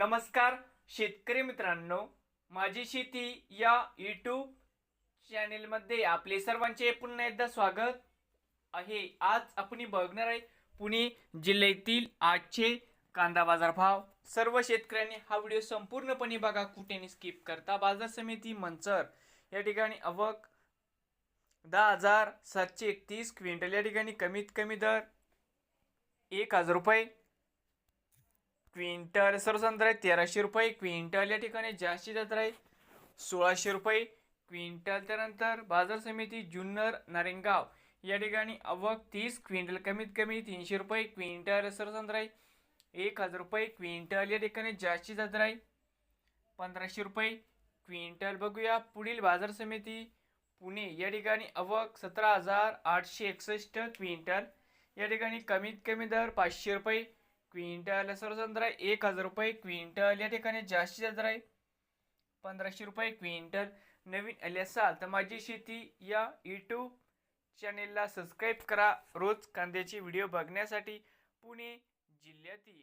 नमस्कार शेतकरी मित्रांनो. माझी शेती या यूट्यूब चॅनेलमध्ये आपले सर्वांचे पुन्हा एकदा स्वागत आहे. आज आपण बघणार आहे पुणे जिल्ह्यातील आजचे कांदा बाजार भाव सर्व शेतकऱ्यांनी हा व्हिडिओ संपूर्णपणे बघा कुठेने स्किप करता. बाजार समिती मंचर या ठिकाणी अवक दहा हजार सातशे एकतीस क्विंटल या ठिकाणी कमीत कमी दर एक हजार रुपये. क्विंटल सर्वसाधारण आहे तेराशे रुपये. क्विंटल या ठिकाणी जास्तीत जास्त आहे सोळाशे रुपये. क्विंटल त्यानंतर बाजार समिती जुन्नर नारेंगाव. या ठिकाणी अवक तीस क्विंटल कमीत कमी तीनशे रुपये. क्विंटल सर्वसाधारण आहे एक हजार रुपये. क्विंटल या ठिकाणी जास्तीत जास्त आहे पंधराशे रुपये. क्विंटल बघूया पुढील बाजार समिती पुणे. या ठिकाणी अवक सतरा हजार आठशे एकसष्ट. क्विंटल या ठिकाणी कमीत कमी दर पाचशे रुपये. क्विंटल सर्वसाधारण आहे एक हजार रुपये क्विंटल या ठिकाणी जास्तीत जास्त आहे पंधराशे रुपये क्विंटल. नवीन आले असाल तर माझी शेती या यूट्यूब चॅनेलला सबस्क्राईब करा. रोज कांद्याचे व्हिडिओ बघण्यासाठी पुणे जिल्ह्यातील